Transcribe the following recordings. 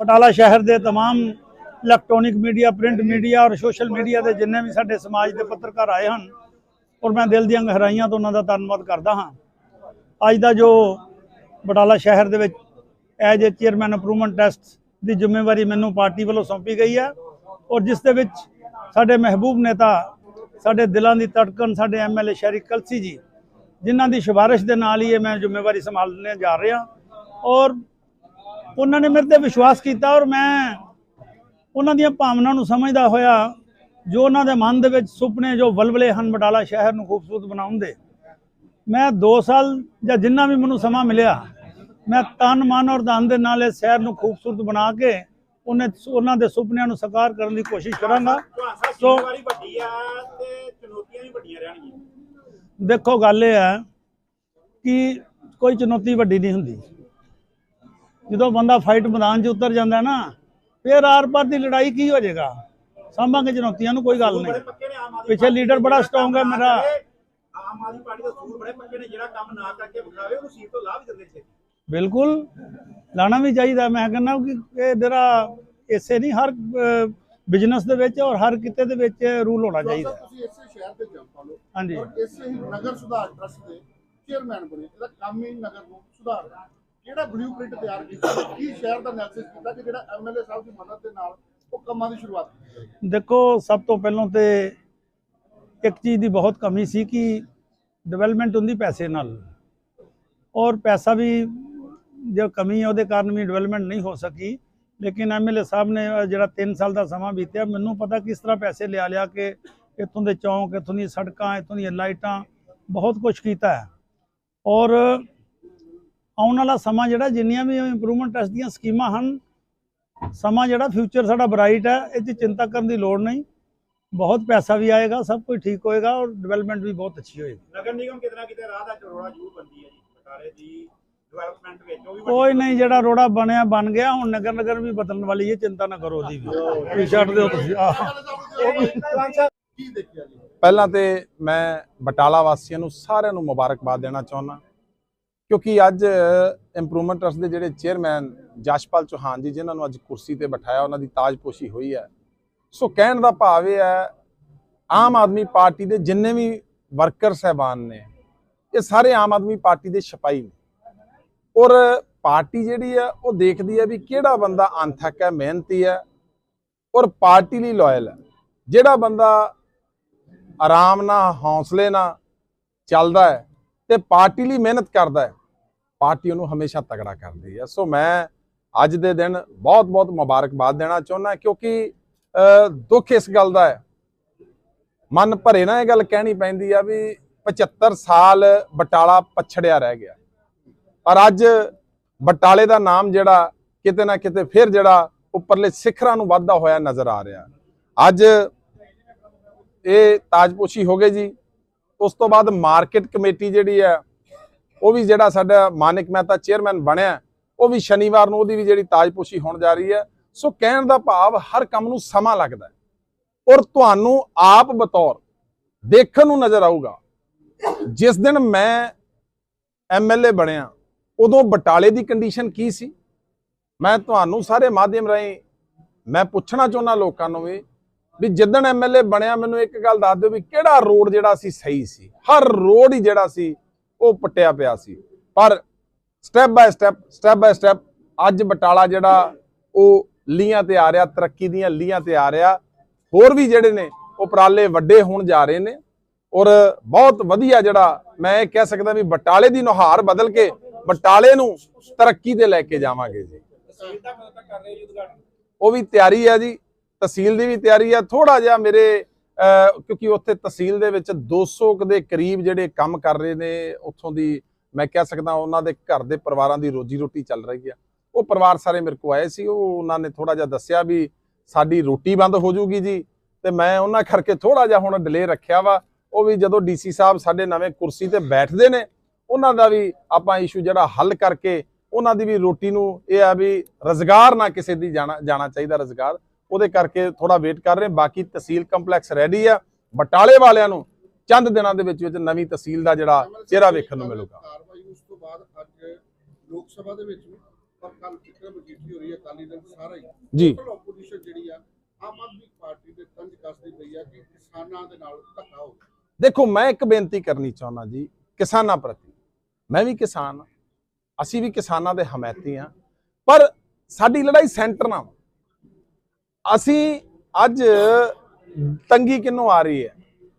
ਬਟਾਲਾ ਸ਼ਹਿਰ ਦੇ तमाम ਇਲੈਕਟ੍ਰੋਨਿਕ ਮੀਡੀਆ ਪ੍ਰਿੰਟ ਮੀਡੀਆ ਔਰ ਸੋਸ਼ਲ ਮੀਡੀਆ ਦੇ ਜਿੰਨੇ ਵੀ ਸਾਡੇ ਸਮਾਜ ਦੇ ਪੱਤਰਕਾਰ ਆਏ ਹਨ ਔਰ ਮੈਂ ਦਿਲ ਦੀਆਂ ਗਹਿਰਾਈਆਂ ਤੋਂ ਉਹਨਾਂ ਦਾ ਧੰਨਵਾਦ ਕਰਦਾ ਹਾਂ ਅੱਜ ਦਾ ਜੋ ਬਟਾਲਾ ਸ਼ਹਿਰ ਦੇ ਵਿੱਚ as a chairman approvement test ਦੀ ਜ਼ਿੰਮੇਵਾਰੀ ਮੈਨੂੰ ਪਾਰਟੀ ਵੱਲੋਂ ਸੌਂਪੀ ਗਈ ਹੈ ਔਰ ਜਿਸ ਦੇ ਵਿੱਚ ਸਾਡੇ ਮਹਿਬੂਬ ਨੇਤਾ ਸਾਡੇ ਦਿਲਾਂ ਦੀ ਧੜਕਣ ਸਾਡੇ ਐਮਐਲਏ ਸ਼ਹਿਰੀ ਕਲਸੀ ਜੀ ਜਿਨ੍ਹਾਂ ਦੀ ਸਿਫਾਰਿਸ਼ ਦੇ ਨਾਲ ਹੀ ਇਹ ਮੈਂ ਜ਼ਿੰਮੇਵਾਰੀ ਸੰਭਾਲਣੇ ਜਾ ਰਿਹਾ ਔਰ ਉਹਨਾਂ ਨੇ ਮੇਰੇ ਤੇ ਵਿਸ਼ਵਾਸ ਕੀਤਾ ਔਰ ਮੈਂ ਉਹਨਾਂ ਦੀਆਂ ਭਾਵਨਾਵਾਂ ਨੂੰ ਸਮਝਦਾ ਹੋਇਆ ਜੋ ਉਹਨਾਂ ਦੇ ਮਨ ਦੇ ਵਿੱਚ ਸੁਪਨੇ ਜੋ ਵਲਵਲੇ ਹਨ ਬਟਾਲਾ ਸ਼ਹਿਰ ਨੂੰ ਖੂਬਸੂਰਤ ਬਣਾਉਣ ਦੇ ਮੈਂ 2 ਸਾਲ ਜਾਂ ਜਿੰਨਾ ਵੀ ਮੈਨੂੰ ਸਮਾਂ ਮਿਲਿਆ ਮੈਂ ਤਨ ਮਨ ਔਰ ਧਨ ਦੇ ਨਾਲ ਇਸ ਸ਼ਹਿਰ ਨੂੰ ਖੂਬਸੂਰਤ ਬਣਾ ਕੇ ਉਹਨੇ ਉਹਨਾਂ ਦੇ ਸੁਪਨਿਆਂ ਨੂੰ ਸਾਕਾਰ ਕਰਨ ਦੀ ਕੋਸ਼ਿਸ਼ ਕਰਾਂਗਾ। ਸੋ ਜ਼ਿੰਮੇਵਾਰੀ ਵੱਡੀ ਆ ਤੇ ਚੁਣੌਤੀਆਂ ਵੀ ਵੱਡੀਆਂ ਰਹਿਣਗੀਆਂ। ਦੇਖੋ ਗੱਲ ਇਹ ਹੈ ਕਿ ਕੋਈ ਚੁਣੌਤੀ ਵੱਡੀ ਨਹੀਂ ਹੁੰਦੀ। ਜਦੋਂ ਬੰਦਾ ਫਾਈਟ ਮੈਦਾਨ 'ਚ ਉਤਰ ਜਾਂਦਾ ਨਾ ਫਿਰ ਆਰ-ਪਾਰ ਦੀ ਲੜਾਈ ਕੀ ਹੋ ਜਾਏਗਾ? ਸਾਂਭਾਂਗੇ ਚੁਣੌਤੀਆਂ ਨੂੰ ਕੋਈ ਗੱਲ ਨਹੀਂ। ਪਿੱਛੇ ਲੀਡਰ ਬੜਾ strong ਹੈ ਮੇਰਾ। ਕਰੇ, ਆਮ ਆਦਮੀ ਪਾਰਟੀ ਦਾ ਸੂਰ ਬੜੇ ਪੱਕੇ ਨੇ ਜਿਹੜਾ ਕੰਮ ਨਾ ਕਰਕੇ ਵਿਖਾਵੇ ਉਹਨੂੰ ਸੀਟ ਤੋਂ ਲਾਹ ਵੀ ਦਿੰਦੇ ਛੇ ਬਿਲਕੁਲ ਲਾਣਾ ਵੀ ਚਾਹੀਦਾ। ਮੈਂ ਕਹਿੰਦਾ ਕਿ ਇਹ ਜਿਹੜਾ ਇਸੇ ਨਹੀਂ ਹਰ ਬਿਜ਼ਨਸ ਦੇ ਵਿੱਚ ਔਰ ਹਰ ਕਿਤੇ ਦੇ ਵਿੱਚ ਰੂਲ ਹੋਣਾ ਚਾਹੀਦਾ। ਤੁਸੀਂ ਇਸੇ ਸ਼ਹਿਰ ਦੇ ਜਨਤਾ ਲੋ ਹਾਂਜੀ। ਔਰ ਇਸੇ ਹੀ ਨਗਰ ਸੁਧਾਰ ਟਰਸਟ ਦੇ ਚੇਅਰਮੈਨ ਬਣੇ। ਇਹਦਾ ਕੰਮ ਹੀ ਨਗਰ ਨੂੰ ਸੁਧਾਰਨਾ। ਕਿਹੜਾ ਬਲੂਪ੍ਰਿੰਟ ਤਿਆਰ ਕੀਤਾ ਕੀ ਸ਼ਹਿਰ ਦਾ ਐਨਾਲਿਸਿਸ ਕੀਤਾ ਕਿ ਜਿਹੜਾ ਐਮਐਲਏ ਸਾਹਿਬ ਦੀ ਮਦਦ ਦੇ ਨਾਲ ਉਹ ਕੰਮਾਂ ਦੀ ਸ਼ੁਰੂਆਤ ਕੀਤੀ ਦੇਖੋ, ਸਭ ਤੋਂ ਪਹਿਲਾਂ ਤੇ ਇੱਕ ਚੀਜ਼ ਦੀ ਬਹੁਤ ਕਮੀ ਸੀ ਕਿ ਡਿਵੈਲਪਮੈਂਟ ਹੁੰਦੀ ਪੈਸੇ ਨਾਲ। ਔਰ ਪੈਸਾ ਵੀ ਜੋ ਕਮੀ ਹੈ ਉਹਦੇ ਕਾਰਨ ਵੀ ਡਿਵੈਲਪਮੈਂਟ ਨਹੀਂ ਹੋ ਸਕੀ। ਲੇਕਿਨ ਐਮਐਲਏ ਸਾਹਿਬ ਨੇ ਜਿਹੜਾ 3 ਸਾਲ ਦਾ ਸਮਾਂ ਬੀਤਿਆ, ਮੈਨੂੰ ਪਤਾ ਕਿਸ ਤਰ੍ਹਾਂ ਪੈਸੇ ਲਿਆ ਲਿਆ ਕੇ ਇੱਥੋਂ ਦੇ ਚੌਂਕ, ਇੱਥੋਂ ਦੀਆਂ ਸੜਕਾਂ, ਇੱਥੋਂ ਦੀਆਂ ਲਾਈਟਾਂ, ਬਹੁਤ ਕੁਝ ਕੀਤਾ ਹੈ। ਔਰ ਆਉਣ ਵਾਲਾ ਸਮਾਂ ਜਿਹੜਾ ਜਿੰਨੀਆਂ ਵੀ ਇੰਪਰੂਵਮੈਂਟ ਟੈਸਟ ਦੀਆਂ ਸਕੀਮਾਂ ਹਨ ਸਮਾਂ ਜਿਹੜਾ ਫਿਊਚਰ ਸਾਡਾ ਬ੍ਰਾਈਟ ਹੈ ਇਹ 'ਚ ਚਿੰਤਾ ਕਰਨ ਦੀ ਲੋੜ ਨਹੀਂ। ਬਹੁਤ ਪੈਸਾ ਵੀ ਆਏਗਾ ਸਭ ਕੁਝ ਠੀਕ ਹੋਏਗਾ ਔਰ ਡਿਵੈਲਪਮੈਂਟ ਵੀ ਬਹੁਤ ਅੱਛੀ ਹੋਏਗੀ। ਨਗਰ ਨਿਗਮ ਕਿਤੇ ਨਾ ਕਿਤੇ ਰਾਹ ਦਾ ਚਰੋੜਾ ਜ਼ਰੂਰ ਬੰਦੀ ਹੈ ਜੀ। ਬਟਾਲੇ ਦੀ ਡਿਵੈਲਪਮੈਂਟ ਵਿੱਚ ਉਹ ਵੀ ਕੋਈ ਨਹੀਂ ਜਿਹੜਾ ਰੋੜਾ ਬਣਿਆ ਬਣ ਗਿਆ ਹੁਣ ਨਗਰ ਨਗਰ ਵੀ ਬਦਲਣ ਵਾਲੀ ਹੈ ਚਿੰਤਾ ਨਾ ਕਰੋ ਉਹਦੀ ਵੀ। ਇਹ ਛੱਡ ਦਿਓ ਤੁਸੀਂ ਆਹ। ਕੀ ਦੇਖਿਆ ਜੀ? ਪਹਿਲਾਂ ਤੇ ਮੈਂ ਬਟਾਲਾ ਵਾਸੀਆਂ ਨੂੰ ਸਾਰਿਆਂ ਨੂੰ ਮੁਬਾਰਕਬਾਦ ਦੇਣਾ ਚਾਹੁੰਦਾ। ਕਿਉਂਕਿ ਅੱਜ ਇੰਪਰੂਵਮੈਂਟ ਟਰਸਟ ਦੇ ਜਿਹੜੇ ਚੇਅਰਮੈਨ ਜਸ਼ਪਾਲ ਚੌਹਾਨ ਜੀ, ਜਿਨ੍ਹਾਂ ਨੂੰ ਅੱਜ ਕੁਰਸੀ ਤੇ ਬਿਠਾਇਆ, ਉਹਨਾਂ ਦੀ ਤਾਜਪੋਸ਼ੀ ਹੋਈ ਹੈ। ਸੋ ਕਹਿਣ ਦਾ ਭਾਵ ਇਹ ਹੈ, ਆਮ ਆਦਮੀ ਪਾਰਟੀ ਦੇ ਜਿੰਨੇ ਵੀ ਵਰਕਰ ਸਹਿਬਾਨ ਨੇ, ਇਹ ਸਾਰੇ ਆਮ ਆਦਮੀ ਪਾਰਟੀ ਦੇ ਸਿਪਾਹੀ ਨੇ। ਔਰ ਪਾਰਟੀ ਜਿਹੜੀ ਹੈ, ਉਹ ਦੇਖਦੀ ਹੈ ਵੀ ਕਿਹੜਾ ਬੰਦਾ ਅੰਥਕ ਹੈ, ਮਿਹਨਤੀ ਹੈ, ਔਰ ਪਾਰਟੀ ਲਈ ਲਾਇਲ ਹੈ। ਜਿਹੜਾ ਬੰਦਾ ਆਰਾਮ ਨਾਲ, ਹੌਸਲੇ ਨਾਲ ਚੱਲਦਾ ਹੈ ਤੇ ਪਾਰਟੀ ਲਈ ਮਿਹਨਤ ਕਰਦਾ ਹੈ ਪਾਰਟੀ ਉਹਨੂੰ ਹਮੇਸ਼ਾ ਤਗੜਾ ਕਰਦੀ ਹੈ। ਸੋ ਮੈਂ ਅੱਜ ਦੇ ਦਿਨ ਬਹੁਤ ਬਹੁਤ ਮੁਬਾਰਕਬਾਦ ਦੇਣਾ ਚਾਹੁੰਦਾ, ਕਿਉਂਕਿ ਦੁੱਖ ਇਸ ਗੱਲ ਦਾ ਹੈ। ਮਨ ਭਰੇ ਨਾ ਇਹ ਗੱਲ ਕਹਿਣੀ ਪੈਂਦੀ ਆ ਵੀ 75 ਸਾਲ ਬਟਾਲਾ ਪਛੜਿਆ ਰਹਿ ਗਿਆ। ਪਰ ਅੱਜ ਬਟਾਲੇ ਦਾ ਨਾਮ ਜਿਹੜਾ ਕਿਤੇ ਨਾ ਕਿਤੇ ਫਿਰ ਜਿਹੜਾ ਉੱਪਰਲੇ ਸਿਖਰਾਂ ਨੂੰ ਵੱਧਦਾ ਹੋਇਆ ਨਜ਼ਰ ਆ ਰਿਹਾ। ਅੱਜ ਇਹ ਤਾਜਪੋਸ਼ੀ ਹੋ ਗਈ ਜੀ। ਉਸ ਤੋਂ ਬਾਅਦ ਮਾਰਕੀਟ ਕਮੇਟੀ ਜਿਹੜੀ ਹੈ ਉਹ ਵੀ ਜਿਹੜਾ ਸਾਡਾ ਮਾਨਿਕ ਮਹਿਤਾ ਚੇਅਰਮੈਨ ਬਣਿਆ ਉਹ ਵੀ ਸ਼ਨੀਵਾਰ ਨੂੰ ਉਹਦੀ ਵੀ ਜਿਹੜੀ ਤਾਜਪੋਸ਼ੀ ਹੋਣ ਜਾ ਰਹੀ ਹੈ। ਸੋ ਕਹਿਣ ਦਾ ਭਾਵ ਹਰ ਕੰਮ ਨੂੰ ਸਮਾਂ ਲੱਗਦਾ ਹੈ। ਔਰ ਤੁਹਾਨੂੰ ਆਪ ਬਤੌਰ ਦੇਖਣ ਨੂੰ ਨਜ਼ਰ ਆਊਗਾ, ਜਿਸ ਦਿਨ ਮੈਂ ਐਮਐਲਏ ਬਣਿਆ, ਉਦੋਂ ਬਟਾਲੇ ਦੀ ਕੰਡੀਸ਼ਨ ਕੀ ਸੀ? ਮੈਂ ਤੁਹਾਨੂੰ ਸਾਰੇ ਮਾਧਿਅਮ ਰਾਹੀਂ ਮੈਂ ਪੁੱਛਣਾ ਚਾਹੁੰਦਾ ਲੋਕਾਂ ਨੂੰ ਵੀ ਵੀ ਜਿੱਦਣ ਐਮਐਲਏ ਬਣਿਆ, ਮੈਨੂੰ ਇੱਕ ਗੱਲ ਦੱਸ ਦਿਓ ਵੀ ਕਿਹੜਾ ਰੋਡ ਜਿਹੜਾ ਸੀ ਸਹੀ ਸੀ? ਹਰ ਰੋਡ ਹੀ ਜਿਹੜਾ ਸੀ ਉਹ ਪੱਟਿਆ ਪਿਆ ਸੀ। ਪਰ step by step step by step ਅੱਜ ਬਟਾਲਾ ਜਿਹੜਾ ਉਹ ਲੀਹਾਂ ਤੇ ਆ ਰਿਹਾ, ਤਰੱਕੀ ਦੀਆਂ ਲੀਹਾਂ ਤੇ ਆ ਰਿਹਾ। ਹੋਰ ਵੀ ਜਿਹੜੇ ਨੇ, ਉਪਰਾਲੇ ਵੱਡੇ ਹੋਣ ਜਾ ਰਹੇ ਨੇ ਔਰ ਬਹੁਤ ਵਧੀਆ ਜਿਹੜਾ ਮੈਂ ਇਹ ਕਹਿ ਸਕਦਾ ਵੀ ਬਟਾਲੇ ਦੀ ਨੁਹਾਰ ਬਦਲ ਕੇ ਬਟਾਲੇ ਨੂੰ ਤਰੱਕੀ ਤੇ ਲੈ ਕੇ ਜਾਵਾਂਗੇ ਜੀ। ਉਹ ਵੀ ਤਿਆਰੀ ਹੈ ਜੀ, ਤਹਿਸੀਲ ਦੀ ਵੀ ਤਿਆਰੀ ਹੈ ਥੋੜਾ ਜਿਹਾ ਮੇਰੇ ਕਿਉਂਕਿ ਉੱਥੇ ਤਹਿਸੀਲ ਦੇ ਵਿੱਚ 200 ਕੁ ਦੇ ਕਰੀਬ ਜਿਹੜੇ ਕੰਮ ਕਰ ਰਹੇ ਨੇ, ਉੱਥੋਂ ਦੀ ਮੈਂ ਕਹਿ ਸਕਦਾ ਉਹਨਾਂ ਦੇ ਘਰ ਦੇ ਪਰਿਵਾਰਾਂ ਦੀ ਰੋਜੀ ਰੋਟੀ ਚੱਲ ਰਹੀ ਆ। ਉਹ ਪਰਿਵਾਰ ਸਾਰੇ ਮੇਰੇ ਕੋਲ ਆਏ ਸੀ, ਉਹ ਉਹਨਾਂ ਨੇ ਥੋੜਾ ਜਿਹਾ ਦੱਸਿਆ ਵੀ ਸਾਡੀ ਰੋਟੀ ਬੰਦ ਹੋ ਜੂਗੀ ਜੀ ਤੇ ਮੈਂ ਉਹਨਾਂ ਕਰਕੇ ਥੋੜਾ ਜਿਹਾ ਹੁਣ ਡਿਲੇ ਰੱਖਿਆ ਵਾ। ਉਹ ਵੀ ਜਦੋਂ ਡੀਸੀ ਸਾਹਿਬ ਸਾਡੇ ਨਵੇਂ ਕੁਰਸੀ ਤੇ ਬੈਠਦੇ ਨੇ, ਉਹਨਾਂ ਦਾ ਵੀ ਆਪਾਂ ਇਸ਼ੂ ਜਿਹੜਾ ਹੱਲ ਕਰਕੇ ਉਹਨਾਂ ਦੀ ਵੀ ਰੋਟੀ ਨੂੰ ਇਹ ਆ ਵੀ ਰਜ਼ਗਾਰ ਨਾ ਕਿਸੇ ਦੀ ਜਾਣਾ ਜਾਣਾ ਚਾਹੀਦਾ ਰਜ਼ਗਾਰ। ਉਹਦੇ ਕਰਕੇ ਥੋੜਾ ਵੇਟ ਕਰ ਰਹੇ ਬਾਕੀ ਤਹਿਸੀਲ ਕੰਪਲੈਕਸ ਰੈਡੀ ਆ। ਬਟਾਲੇ ਵਾਲਿਆਂ ਨੂੰ ਚੰਦ ਦਿਨਾਂ ਦੇ ਵਿੱਚ ਵਿੱਚ ਨਵੀਂ ਤਹਿਸੀਲ ਦਾ ਜਿਹੜਾ ਚਿਹਰਾ ਵੇਖਣ ਨੂੰ ਮਿਲੂਗਾ। ਕਾਰਵਾਈ ਉਸ ਤੋਂ ਬਾਅਦ ਅੱਜ ਲੋਕ ਸਭਾ ਦੇ ਵਿੱਚ ਵੀ ਪਰ ਕੱਲ ਫਿਕਰ ਮਜੀਠੀ ਹੋ ਰਹੀ ਹੈ ਅਕਾਲੀ ਦਲ ਸਾਰਾ ਹੀ ਜੀ। ਆਪੋਜੀਸ਼ਨ ਜਿਹੜੀ ਆ ਆਮ ਆਦਮੀ ਪਾਰਟੀ ਦੇ ਤੰਜ ਕੱਸਦੀ ਪਈ ਆ ਕਿ ਕਿਸਾਨਾਂ ਦੇ ਨਾਲ ਧੱਕਾ ਹੋ ਗਿਆ। ਦੇਖੋ ਮੈਂ ਇੱਕ ਬੇਨਤੀ ਕਰਨੀ ਚਾਹੁੰਦਾ ਜੀ ਕਿਸਾਨਾਂ ਪ੍ਰਤੀ। ਮੈਂ ਵੀ ਕਿਸਾਨ ਅਸੀਂ ਵੀ ਕਿਸਾਨਾਂ ਦੇ ਹਮਾਇਤੀ ਹਾਂ। ਪਰ ਸਾਡੀ ਲੜਾਈ ਸੈਂਟਰ ਨਾਲ। ਅਸੀਂ ਅੱਜ ਤੰਗੀ ਕਿਹਨੂੰ ਆ ਰਹੀ ਹੈ?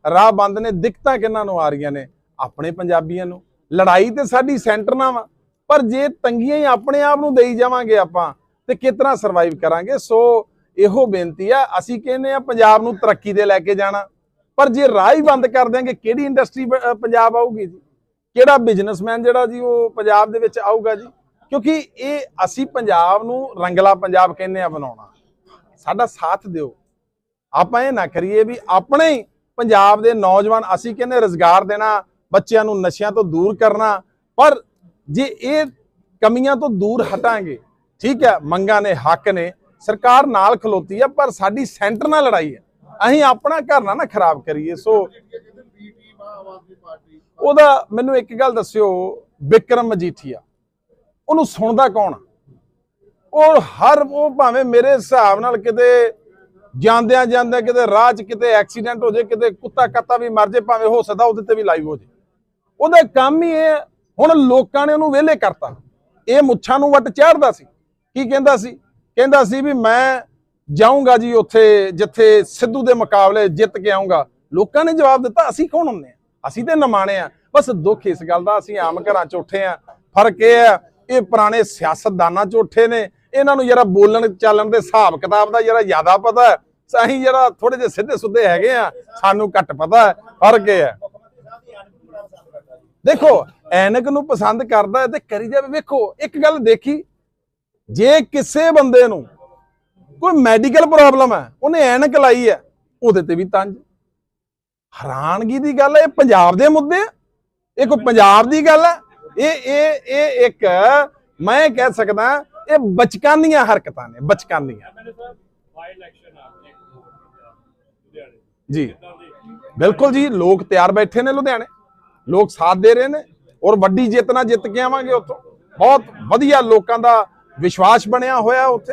ਰਾਹ ਬੰਦ ਨੇ, ਦਿੱਕਤਾਂ ਕਿਹਨਾਂ ਨੂੰ ਆ ਰਹੀਆਂ ਨੇ? ਆਪਣੇ ਪੰਜਾਬੀਆਂ ਨੂੰ। ਲੜਾਈ ਤੇ ਸਾਡੀ ਸੈਂਟਰ ਨਾਲ ਵਾ। ਪਰ ਜੇ ਤੰਗੀਆਂ ਹੀ ਆਪਣੇ ਆਪ ਨੂੰ ਦੇਈ ਜਾਵਾਂਗੇ ਆਪਾਂ, ਤੇ ਕਿਤਨਾ ਸਰਵਾਈਵ ਕਰਾਂਗੇ? ਸੋ ਇਹੋ ਬੇਨਤੀ ਆ, ਅਸੀਂ ਕਹਿੰਦੇ ਆ ਪੰਜਾਬ ਨੂੰ ਤਰੱਕੀ ਦੇ ਲੈ ਕੇ ਜਾਣਾ। ਪਰ ਜੇ ਰਾਹ ਹੀ ਬੰਦ ਕਰ ਦਿਆਂਗੇ, ਕਿਹੜੀ ਇੰਡਸਟਰੀ ਪੰਜਾਬ ਆਊਗੀ ਜੀ? ਕਿਹੜਾ ਬਿਜ਼ਨਸਮੈਨ ਜਿਹੜਾ ਜੀ, ਉਹ ਪੰਜਾਬ ਦੇ ਵਿੱਚ ਆਊਗਾ ਜੀ? ਕਿਉਂਕਿ ਇਹ ਅਸੀਂ ਪੰਜਾਬ ਨੂੰ ਰੰਗਲਾ ਪੰਜਾਬ ਕਹਿੰਦੇ ਆ, ਬਣਾਉਣਾ। ਸਾਡਾ ਸਾਥ ਦਿਓ। ਆਪਾਂ ਇਹ ਨਾ ਕਰੀਏ ਵੀ ਆਪਣੇ ਹੀ ਪੰਜਾਬ ਦੇ ਨੌਜਵਾਨ ਅਸੀਂ ਕਹਿੰਦੇ ਰੋਜ਼ਗਾਰ ਦੇਣਾ, ਬੱਚਿਆਂ ਨੂੰ ਨਸ਼ਿਆਂ ਤੋਂ ਦੂਰ ਕਰਨਾ, ਪਰ ਜੇ ਇਹ ਕਮੀਆਂ ਤੋਂ ਦੂਰ ਹਟਾਂਗੇ, ਠੀਕ ਹੈ, ਮੰਗਾਂ ਨੇ, ਹੱਕ ਨੇ, ਸਰਕਾਰ ਨਾਲ ਖਲੋਤੀ ਹੈ, ਪਰ ਸਾਡੀ ਸੈਂਟਰ ਨਾਲ ਲੜਾਈ ਹੈ। ਅਸੀਂ ਆਪਣਾ ਘਰ ਨਾ ਨਾ ਖਰਾਬ ਕਰੀਏ। ਸੋ ਉਹਦਾ ਮੈਨੂੰ ਇੱਕ ਗੱਲ ਦੱਸਿਓ ਵਿਕਰਮ ਮਜੀਠੀਆ, ਉਹਨੂੰ ਸੁਣਦਾ ਕੌਣ ਉਹ ਹਰ ਉਹ ਭਾਵੇਂ ਮੇਰੇ ਹਿਸਾਬ ਨਾਲ ਕਿਤੇ ਜਾਂਦਿਆਂ ਜਾਂਦਿਆਂ ਕਿਤੇ ਰਾਹ 'ਚ ਕਿਤੇ ਐਕਸੀਡੈਂਟ ਹੋ ਜੇ ਕਿਤੇ ਕੁੱਤਾ ਕੱਤਾ ਵੀ ਮਰ ਜੇ ਭਾਵੇਂ ਹੋ ਸਕਦਾ ਉਹਦੇ ਤੇ ਵੀ ਲਾਈਵ ਹੋ ਜੇ ਉਹਦਾ ਕੰਮ ਹੀ ਇਹ ਹੈ, ਹੁਣ ਲੋਕਾਂ ਨੇ ਉਹਨੂੰ ਵਿਹਲੇ ਕਰਤਾ। ਇਹ ਮੁੱਛਾਂ ਨੂੰ ਵੱਟ ਚਾੜਦਾ ਸੀ। ਕੀ ਕਹਿੰਦਾ ਸੀ? ਕਹਿੰਦਾ ਸੀ ਵੀ ਮੈਂ ਜਾਊਂਗਾ ਜੀ ਉੱਥੇ ਜਿੱਥੇ ਸਿੱਧੂ ਦੇ ਮੁਕਾਬਲੇ ਜਿੱਤ ਕੇ ਆਊਂਗਾ। ਲੋਕਾਂ ਨੇ ਜਵਾਬ ਦਿੱਤਾ ਅਸੀਂ ਕੌਣ ਹੁੰਦੇ ਆ? ਅਸੀਂ ਤੇ ਨਮਾਣੇ ਆ। ਬਸ ਦੁੱਖ ਇਸ ਗੱਲ ਦਾ ਅਸੀਂ ਆਮ ਘਰਾਂ 'ਚ ਉੱਠੇ ਆ। ਫ਼ਰਕ ਇਹ ਹੈ ਇਹ ਪੁਰਾਣੇ ਸਿਆਸਤਦਾਨਾਂ 'ਚ ਉੱਠੇ ਨੇ। ਇਹਨਾਂ ਨੂੰ ਜਰਾ ਬੋਲਣ, ਚੱਲਣ ਦੇ ਹਿਸਾਬ ਕਿਤਾਬ ਦਾ ਜਰਾ ਜ਼ਿਆਦਾ ਪਤਾ ਹੈ। ਅਸੀਂ ਜਿਹੜਾ ਥੋੜੇ ਜਿਹੇ ਸਿੱਧੇ ਸੁੱਧੇ ਹੈਗੇ ਆ ਸਾਨੂੰ ਘੱਟ ਪਤਾ ਹੈ। ਫ਼ਰਕ ਇਹ ਹੈ। ਦੇਖੋ, ਐਨਕ ਨੂੰ ਪਸੰਦ ਕਰਦਾ ਹੈ ਤੇ ਕਰੀ ਜਾਵੇ। ਵੇਖੋ, ਇੱਕ ਗੱਲ ਦੇਖੀ। ਜੇ ਕਿਸੇ ਬੰਦੇ ਨੂੰ ਕੋਈ ਮੈਡੀਕਲ ਪ੍ਰੋਬਲਮ ਹੈ, ਉਹਨੇ ਐਨਕ ਲਾਈ ਹੈ, ਉਹਦੇ ਤੇ ਵੀ ਤੰਜ। ਹੈਰਾਨਗੀ ਦੀ ਗੱਲ ਹੈ, ਇਹ ਪੰਜਾਬ ਦੇ ਮੁੱਦੇ ਆ। ਇਹ ਕੋਈ ਪੰਜਾਬ ਦੀ ਗੱਲ ਹੈ। ਇਹ ਇਹ ਇਹ ਇੱਕ, ਮੈਂ ਕਹਿ ਸਕਦਾ ਇਹ ਬਚਕਾਨੀਆਂ ਹਰਕਤਾਂ ਨੇ ਬਚਕਾਨੀਆਂ ਜੀ। ਬਿਲਕੁਲ ਜੀ ਲੋਕ ਤਿਆਰ ਬੈਠੇ ਨੇ ਲੁਧਿਆਣੇ। ਲੋਕ ਸਾਥ ਦੇ ਰਹੇ ਨੇ ਔਰ ਵੱਡੀ ਜਿੱਤ ਨਾਲ ਜਿੱਤ ਕੇ ਆਵਾਂਗੇ ਉੱਥੋਂ। ਬਹੁਤ ਵਧੀਆ ਲੋਕਾਂ ਦਾ ਵਿਸ਼ਵਾਸ ਬਣਿਆ ਹੋਇਆ ਉੱਥੇ।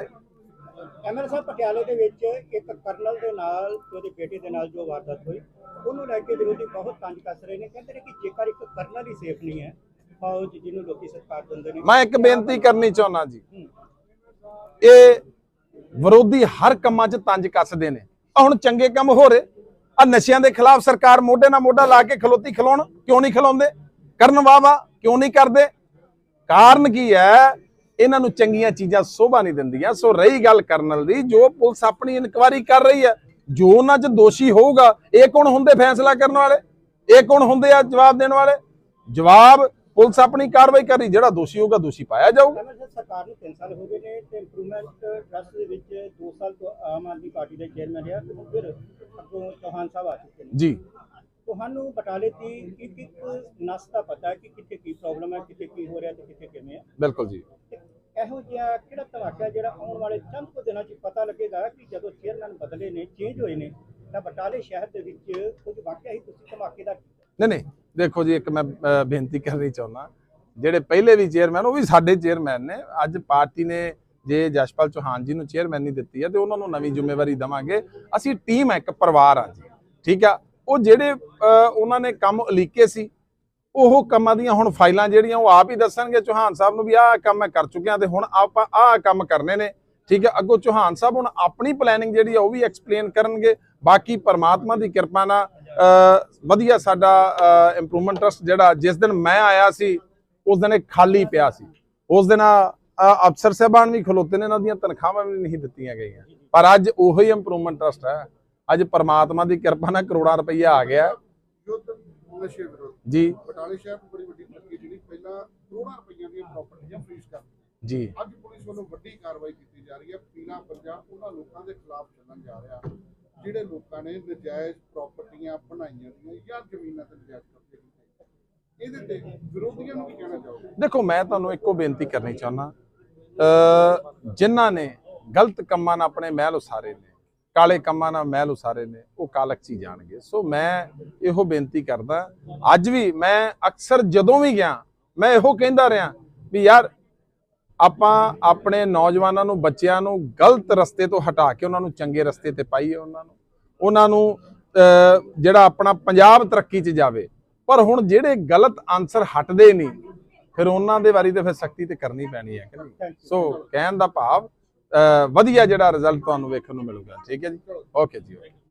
ਐਮਐਲ ਸਾਹਿਬ ਪਟਿਆਲੇ ਦੇ ਵਿੱਚ ਇੱਕ ਕਰਨਲ ਦੇ ਨਾਲ ਉਹਦੇ ਬੇਟੇ ਦੇ ਨਾਲ ਜੋ ਵਾਰਦਾਤ ਹੋਈ ਉਹਨੂੰ ਲੈ ਕੇ ਵਿਰੋਧੀ ਬਹੁਤ ਤੰਜ ਕੱਸ ਰਹੇ ਨੇ। ਕਹਿੰਦੇ ਨੇ ਕਿ ਜੇਕਰ ਇੱਕ ਕਰਨਲ ਹੀ ਸੇਫ ਨਹੀਂ ਹੈ ਫੌਜ ਜਿਹਨੂੰ ਲੋਕੀ ਸਤਿਕਾਰ ਦਿੰਦੇ ਨੇ। ਮੈਂ ਇੱਕ ਬੇਨਤੀ ਕਰਨੀ ਚਾਹੁੰਦਾ ਜੀ। ਇਹ ਵਿਰੋਧੀ ਹਰ ਕੰਮਾਂ 'ਚ ਤੰਜ ਕੱਸਦੇ ਨੇ। ਆਹ ਹੁਣ ਚੰਗੇ ਕੰਮ ਹੋ ਰਹੇ। ਆ ਨਸ਼ਿਆਂ ਦੇ ਖਿਲਾਫ ਸਰਕਾਰ ਮੋਢੇ ਨਾਲ ਮੋਢਾ ਲਾ ਕੇ ਖਲੋਤੀ ਖਲੋਣ ਕਿਉਂ ਨਹੀਂ ਖਲੋਂਦੇ? ਕਰਨ ਵਾਹ ਕਿਉਂ ਨਹੀਂ ਕਰਦੇ? ਕਾਰਨ ਕੀ ਹੈ? ਇਹਨਾਂ ਨੂੰ ਚੰਗੀਆਂ ਚੀਜ਼ਾਂ ਸੋਭਾ ਨਹੀਂ ਦਿੰਦੀਆਂ। ਸੋ ਰਹੀ ਗੱਲ ਕਰਨਲ ਦੀ ਜੋ ਪੁਲਿਸ ਆਪਣੀ ਇਨਕੁਆਇਰੀ ਕਰ ਰਹੀ ਹੈ ਜੋ ਉਹਨਾਂ 'ਚ ਦੋਸ਼ੀ ਹੋਊਗਾ ਇਹ ਕੌਣ ਹੁੰਦੇ ਫੈਸਲਾ ਕਰਨ ਵਾਲੇ? ਇਹ ਕੌਣ ਹੁੰਦੇ ਆ ਜਵਾਬ ਦੇਣ ਵਾਲੇ? ਜਵਾਬ ਪੁਲਿਸ ਆਪਣੀ ਕਾਰਵਾਈ ਕਰੀ ਜਿਹੜਾ ਦੋਸ਼ੀ ਹੋਊਗਾ ਦੋਸ਼ੀ ਪਾਇਆ ਜਾਊਗਾ। ਸਰਕਾਰ ਨੂੰ 3 ਸਾਲ ਹੋ ਗਏ ਨੇ ਤੇ ਇੰਪਰੂਵਮੈਂਟ ਟਰਸਟ ਦੇ ਵਿੱਚ 2 ਸਾਲ ਤੋਂ ਆਮ ਆਦਮੀ ਪਾਰਟੀ ਦੇ ਚੇਅਰਮੈਨ ਰਿਹਾ ਤੇ ਫਿਰ ਅੱਗੋਂ ਚੌਹਾਨ ਸਾਹਿਬ ਆ ਚੁੱਕੇ ਨੇ। ਜੀ। ਤੁਹਾਨੂੰ ਬਟਾਲੇ ਦੀ ਇੱਕ ਇੱਕ ਨਸ ਦਾ ਪਤਾ ਕਿ ਕਿੱਥੇ ਕੀ ਪ੍ਰੋਬਲਮ ਹੈ ਕਿੱਥੇ ਕੀ ਹੋ ਰਿਹਾ ਤੇ ਕਿੱਥੇ ਕਿਵੇਂ ਹੈ। ਬਿਲਕੁਲ ਜੀ। ਇਹੋ ਜਿਹਾ ਕਿਹੜਾ ਧਮਾਕਾ ਜਿਹੜਾ ਆਉਣ ਵਾਲੇ ਚੰਦ ਕੁ ਦਿਨਾਂ 'ਚ ਪਤਾ ਲੱਗੇਗਾ ਕਿ ਜਦੋਂ ਚੇਅਰਮੈਨ ਬਦਲੇ ਨੇ ਚੇਂਜ ਹੋਏ ਨੇ ਤਾਂ ਬਟਾਲੇ ਸ਼ਹਿਰ ਦੇ ਵਿੱਚ ਕੁਝ ਵਾਕਿਆ ਹੀ ਤੁਸੀਂ ਧਮਾਕੇ ਦਾ ਨਹੀਂ ਨਹੀਂ ਦੇਖੋ ਜੀ, ਇੱਕ ਮੈਂ ਬੇਨਤੀ ਕਰਨੀ ਚਾਹੁੰਦਾ, ਜਿਹੜੇ ਪਹਿਲੇ ਵੀ ਚੇਅਰਮੈਨ ਉਹ ਵੀ ਸਾਡੇ ਚੇਅਰਮੈਨ ਨੇ। ਅੱਜ ਪਾਰਟੀ ਨੇ ਜੇ ਜਸ਼ਪਾਲ ਚੌਹਾਨ ਜੀ ਨੂੰ ਚੇਅਰਮੈਨੀ ਦਿੱਤੀ ਹੈ, ਤੇ ਉਹਨਾਂ ਨੂੰ ਨਵੀਂ ਜ਼ਿੰਮੇਵਾਰੀ ਦਵਾਂਗੇ। ਅਸੀਂ ਟੀਮ ਹੈ, ਇੱਕ ਪਰਿਵਾਰ ਆ ਜੀ, ਠੀਕ ਆ? ਉਹ ਜਿਹੜੇ ਉਹਨਾਂ ਨੇ ਕੰਮ ਉਲੀਕੇ ਸੀ, ਉਹ ਕੰਮਾਂ ਦੀਆਂ ਹੁਣ ਫਾਈਲਾਂ ਜਿਹੜੀਆਂ, ਉਹ ਆਪ ਹੀ ਦੱਸਣਗੇ। ਚੌਹਾਨ ਸਾਹਿਬ ਨੂੰ ਵੀ ਆਹ ਕੰਮ ਮੈਂ ਕਰ ਚੁੱਕਿਆ ਤੇ ਹੁਣ ਆਪਾਂ ਆਹ ਕੰਮ ਕਰਨੇ ਨੇ, ਠੀਕ ਹੈ ਅੱਗੋਂ ਚੌਹਾਨ ਸਾਹਿਬ ਹੁਣ ਆਪਣੀ ਪਲੈਨਿੰਗ ਜਿਹੜੀ ਆ, ਉਹ ਵੀ ਐਕਸਪਲੇਨ ਕਰਨਗੇ। ਬਾਕੀ ਪਰਮਾਤਮਾ ਦੀ ਕਿਰਪਾ ਨਾਲ ਵਧੀਆ ਸਾਡਾ ਇੰਪਰੂਵਮੈਂਟ ਟਰਸਟ ਜਿਹੜਾ ਜਿਸ ਦਿਨ ਮੈਂ ਆਇਆ ਸੀ ਉਸ ਦਿਨ ਇਹ ਖਾਲੀ ਪਿਆ ਸੀ। ਉਸ ਦਿਨ ਅਫਸਰ ਸਾਹਿਬਾਨ ਵੀ ਖਲੋਤੇ ਨੇ ਇਹਨਾਂ ਦੀਆਂ ਤਨਖਾਹਾਂ ਵੀ ਨਹੀਂ ਦਿੱਤੀਆਂ ਗਈਆਂ। ਪਰ ਅੱਜ ਉਹੀ ਇੰਪਰੂਵਮੈਂਟ ਟਰਸਟ ਹੈ। ਅੱਜ ਪਰਮਾਤਮਾ ਦੀ ਕਿਰਪਾ ਨਾਲ ਕਰੋੜਾਂ ਰੁਪਈਆ ਆ ਗਿਆ। ਯੁੱਧ ਨਸ਼ੇ ਵਿਰੁੱਧ। ਜੀ। ਬਟਾਲੇ ਸ਼ਹਿਰ ਤੋਂ ਬੜੀ ਵੱਡੀ ਤਰੱਕੀ ਜਿਹੜੀ ਪਹਿਲਾਂ ਕਰੋੜਾਂ ਰੁਪਈਆਂ ਦੀਆਂ ਪ੍ਰਾਪਰਟੀਆਂ ਫ੍ਰੀਜ਼ ਕਰ ਦਿੱਤੀਆਂ। ਜੀ। ਅੱਜ ਪੁਲਿਸ ਵੱਲੋਂ ਵੱਡੀ ਕਾਰਵਾਈ ਕੀਤੀ ਜਾ ਰਹੀ ਹੈ। ਪੀਲਾ ਪੰਜਾ ਉਹਨਾਂ ਲੋਕਾਂ ਦੇ ਖਿਲਾਫ ਚੱਲਣ ਜਾ ਰਿਹਾ। ਜਿਹੜੇ ਲੋਕਾਂ ਨੇ ਨਜਾਇਜ਼ ਪ੍ਰਾਪਰਟੀਆਂ ਬਣਾਈਆਂ ਦੀਆਂ ਜਾਂ ਜ਼ਮੀਨਾਂ ਤੇ ਨਜਾਇਜ਼ ਕਬਜ਼ੇ ਕੀਤੇ ਇਹਦੇ ਤੇ ਵਿਰੋਧੀਆਂ ਨੂੰ ਕੀ ਕਹਿਣਾ ਚਾਹੋਗੇ? ਦੇਖੋ, ਮੈਂ ਤੁਹਾਨੂੰ ਇੱਕੋ ਬੇਨਤੀ ਕਰਨੀ ਚਾਹੁੰਦਾ। ਜਿਨ੍ਹਾਂ ਨੇ ਗਲਤ ਕੰਮਾਂ ਨਾਲ ਆਪਣੇ ਮਹਿਲ ਉਸਾਰੇ ਨੇ, ਕਾਲੇ ਕੰਮਾਂ ਨਾਲ ਮਹਿਲ ਉਸਾਰੇ ਨੇ, ਉਹ ਕਾਲਕ ਹੀ ਜਾਣਗੇ। ਸੋ ਮੈਂ ਇਹੋ ਬੇਨਤੀ ਕਰਦਾ, ਅੱਜ ਵੀ ਮੈਂ ਅਕਸਰ ਜਦੋਂ ਵੀ ਗਿਆ, ਮੈਂ ਇਹੋ ਕਹਿੰਦਾ ਰਿਹਾ ਵੀ ਯਾਰ ਆਪਾਂ ਆਪਣੇ ਨੌਜਵਾਨਾਂ ਨੂੰ ਬੱਚਿਆਂ ਨੂੰ ਗਲਤ ਰਸਤੇ ਤੋਂ ਹਟਾ ਕੇ ਉਹਨਾਂ ਨੂੰ ਚੰਗੇ ਰਸਤੇ ਤੇ ਪਾਈਏ ਉਹਨਾਂ ਨੂੰ। ਉਹਨਾਂ ਨੂੰ ਜਿਹੜਾ ਆਪਣਾ ਪੰਜਾਬ ਤਰੱਕੀ 'ਚ ਜਾਵੇ। ਪਰ ਹੁਣ ਜਿਹੜੇ ਗਲਤ ਆਨਸਰ ਹਟਦੇ ਨਹੀਂ ਫਿਰ ਉਹਨਾਂ ਦੇ ਵਾਰੀ ਤੇ ਫਿਰ ਸਖਤੀ ਤੇ ਕਰਨੀ ਪੈਣੀ ਹੈ ਕਿ ਨਹੀਂ? ਸੋ ਕਹਿਣ ਦਾ ਭਾਵ ਵਧੀਆ ਜਿਹੜਾ ਰਿਜ਼ਲਟ ਤੁਹਾਨੂੰ ਵੇਖਣ ਨੂੰ ਮਿਲੂਗਾ। ਠੀਕ ਹੈ ਜੀ? ਓਕੇ ਜੀ.